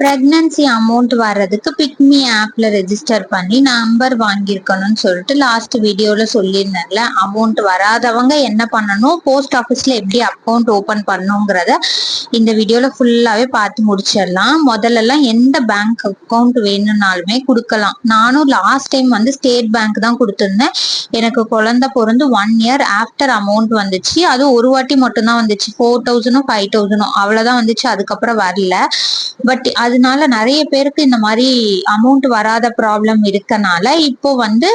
Pregnancy amount வர்றதுக்கு பிக்மி ஆப்ல register பண்ணி நம்பர் வாங்கியிருக்கணும்னு சொல்லிட்டு லாஸ்ட் வீடியோல சொல்லியிருந்தேன்ல. அமௌண்ட் வராதவங்க என்ன பண்ணணும்? போஸ்ட் ஆஃபீஸ்ல எப்படி அக்கௌண்ட் ஓபன் பண்ணுங்கிறத இந்த வீடியோல ஃபுல்லாவே பார்த்து முடிச்சிடலாம். முதல்லலாம் எந்த பேங்க் அக்கௌண்ட் வேணும்னாலுமே கொடுக்கலாம். நானும் லாஸ்ட் டைம் வந்து ஸ்டேட் பேங்க் தான் கொடுத்துருந்தேன். எனக்கு குழந்தை பிறந்து ஒன் இயர் ஆஃப்டர் அமௌண்ட் வந்துச்சு. அது ஒரு வாட்டி மட்டும்தான் வந்துச்சு. ஃபோர் தௌசண்டும் ஃபைவ் தௌசண்டும் அவ்வளோதான் வந்துச்சு. அதுக்கப்புறம் வரல. பட் அதனால நிறைய பேருக்கு இந்த மாதிரி அமௌண்ட் வராத ப்ராப்ளம் இருக்கனால இப்போ வந்து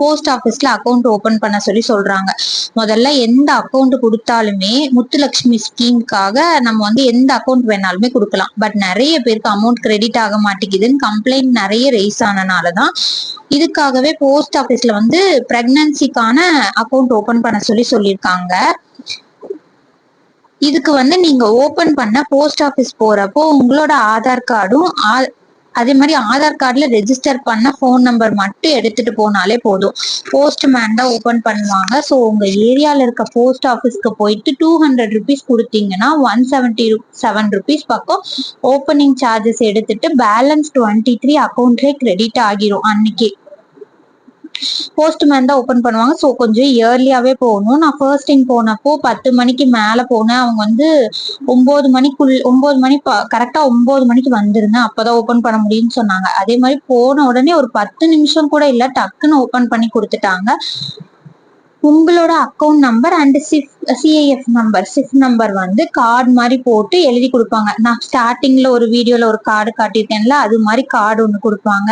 போஸ்ட் ஆஃபீஸ்ல அக்கௌண்ட் ஓபன் பண்ண சொல்லி சொல்றாங்க. முதல்ல எந்த அக்கௌண்ட் கொடுத்தாலுமே முத்துலட்சுமி ஸ்கீமுக்காக நம்ம வந்து எந்த அக்கௌண்ட் வேணாலுமே கொடுக்கலாம். பட் நிறைய பேருக்கு அமௌண்ட் கிரெடிட் ஆக மாட்டேங்குதுன்னு கம்ப்ளைண்ட் நிறைய ரைஸ் ஆனனால தான் இதுக்காகவே போஸ்ட் ஆஃபீஸ்ல வந்து பிரெக்னன்சிக்கான அக்கௌண்ட் ஓபன் பண்ண சொல்லி சொல்லியிருக்காங்க. இதுக்கு வந்து நீங்க ஓபன் பண்ண போஸ்ட் ஆபீஸ் போறப்போ உங்களோட ஆதார் கார்டும் அதே மாதிரி ஆதார் கார்டுல ரெஜிஸ்டர் பண்ண ஃபோன் நம்பர் மட்டும் எடுத்துட்டு போனாலே போதும். போஸ்ட்மேன் தான் ஓபன் பண்ணுவாங்க. ஸோ உங்க ஏரியால இருக்க போஸ்ட் ஆஃபீஸ்க்கு போயிட்டு டூ ஹண்ட்ரட் ருபீஸ் கொடுத்தீங்கன்னா ஒன் செவன்டி செவன் ருபீஸ் பக்கம் ஓப்பனிங் சார்ஜஸ் எடுத்துட்டு பேலன்ஸ் டுவெண்ட்டி த்ரீ அக்கௌண்ட்லேயே கிரெடிட் ஆகிரும் அன்னைக்கு. போஸ்ட்மேன் தான் ஓப்பன் பண்ணுவாங்க. ஸோ கொஞ்சம் இயர்லியாவே போகணும். நான் ஃபர்ஸ்ட் டைம் போனப்போ பத்து மணிக்கு மேலே போனேன். அவங்க வந்து ஒன்பது மணிக்குள் ஒன்பது மணி கரெக்டா ஒன்பது மணிக்கு வந்திருந்தேன். அப்பதான் ஓப்பன் பண்ண முடியும்னு சொன்னாங்க. அதே மாதிரி போன உடனே ஒரு பத்து நிமிஷம் கூட இல்லை டக்குன்னு ஓப்பன் பண்ணி கொடுத்துட்டாங்க. உங்களோட account number and CIF CIF number CIF number வந்து கார்டு மாதிரி போட்டு எழுதி கொடுப்பாங்க. நான் ஸ்டார்டிங்ல ஒரு வீடியோல ஒரு கார்டு காட்டியிருக்கேன்ல அது மாதிரி கார்டு ஒன்று கொடுப்பாங்க.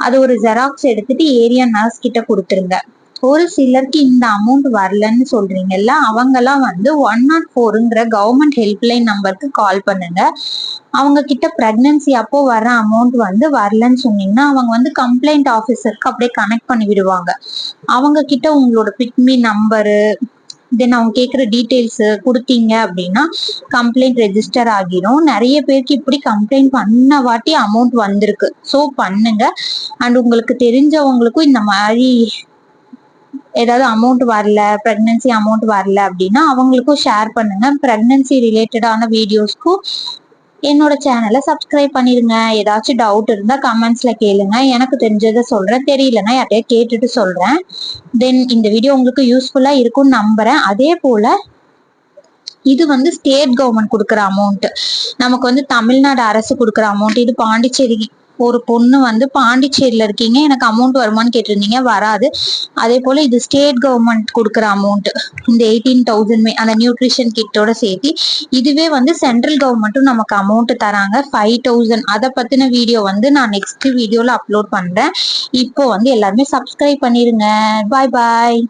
அது ஒரு ஜெராக்ஸ் எடுத்துட்டு ஏரியா நர்ஸ் கிட்ட கொடுத்துருங்க. ஒரு சிலருக்கு இந்த அமௌண்ட் வரலன்னு சொல்றீங்கல்ல அவங்கெல்லாம் வந்து ஒன் நாட் ஃபோருங்கிற கவர்மெண்ட் ஹெல்ப்லைன் நம்பருக்கு கால் பண்ணுங்க. அவங்க கிட்ட பிரெக்னன்சி அப்போ வர அமௌண்ட் வந்து வரலன்னு சொன்னீங்கன்னா அவங்க வந்து கம்ப்ளைண்ட் ஆஃபீஸருக்கு அப்படியே கனெக்ட் பண்ணி விடுவாங்க அவங்க கிட்ட உங்களோட பிக்மி நம்பரு தென் அவங்க கேட்குற டீட்டெயில்ஸ் கொடுத்தீங்க அப்படின்னா கம்ப்ளைண்ட் ரெஜிஸ்டர் ஆகிரும். நிறைய பேருக்கு இப்படி கம்ப்ளைண்ட் பண்ண வாட்டி அமௌண்ட் வந்திருக்கு. ஸோ பண்ணுங்க. அண்ட் உங்களுக்கு தெரிஞ்சவங்களுக்கும் இந்த மாதிரி ஏதாவது அமௌண்ட் வரல ப்ரெக்னன்சி அமௌண்ட் வரல அப்படின்னா அவங்களுக்கும் ஷேர் பண்ணுங்க. ப்ரெக்னன்சி ரிலேட்டடான வீடியோஸ்க்கும் என்னோட சேனலை சப்ஸ்கிரைப் பண்ணிருங்க. ஏதாச்சும் டவுட் இருந்தா கமெண்ட்ஸ்ல கேளுங்க. எனக்கு தெரிஞ்சதை சொல்றேன். தெரியலன்னா யார்ட்டையா கேட்டுட்டு சொல்றேன். தென் இந்த வீடியோ உங்களுக்கு யூஸ்ஃபுல்லா இருக்கும்னு நம்புறேன். அதே போல இது வந்து ஸ்டேட் கவர்மெண்ட் கொடுக்குற அமௌண்ட் நமக்கு வந்து தமிழ்நாடு அரசு கொடுக்குற அமௌண்ட் இது பாண்டிச்சேரி ஒரு பொண்ணு வந்து பாண்டிச்சேரியில இருக்கீங்க. எனக்கு அமௌண்ட் வருமானு கேட்டிருந்தீங்க. வராது. அதே போல இது ஸ்டேட் கவர்மெண்ட் கொடுக்குற அமௌண்ட் இந்த எயிட்டீன் தௌசண்ட் அந்த நியூட்ரிஷன் கிட்டோட சேர்த்து இதுவே வந்து சென்ட்ரல் கவர்மெண்ட்டும் நமக்கு அமௌண்ட் தராங்க. ஃபைவ் தௌசண்ட் அதை பத்தின வீடியோ வந்து நான் நெக்ஸ்ட் வீடியோல அப்லோட் பண்றேன். இப்போ வந்து எல்லாருமே சப்ஸ்கிரைப் பண்ணிருங்க. பாய் பாய்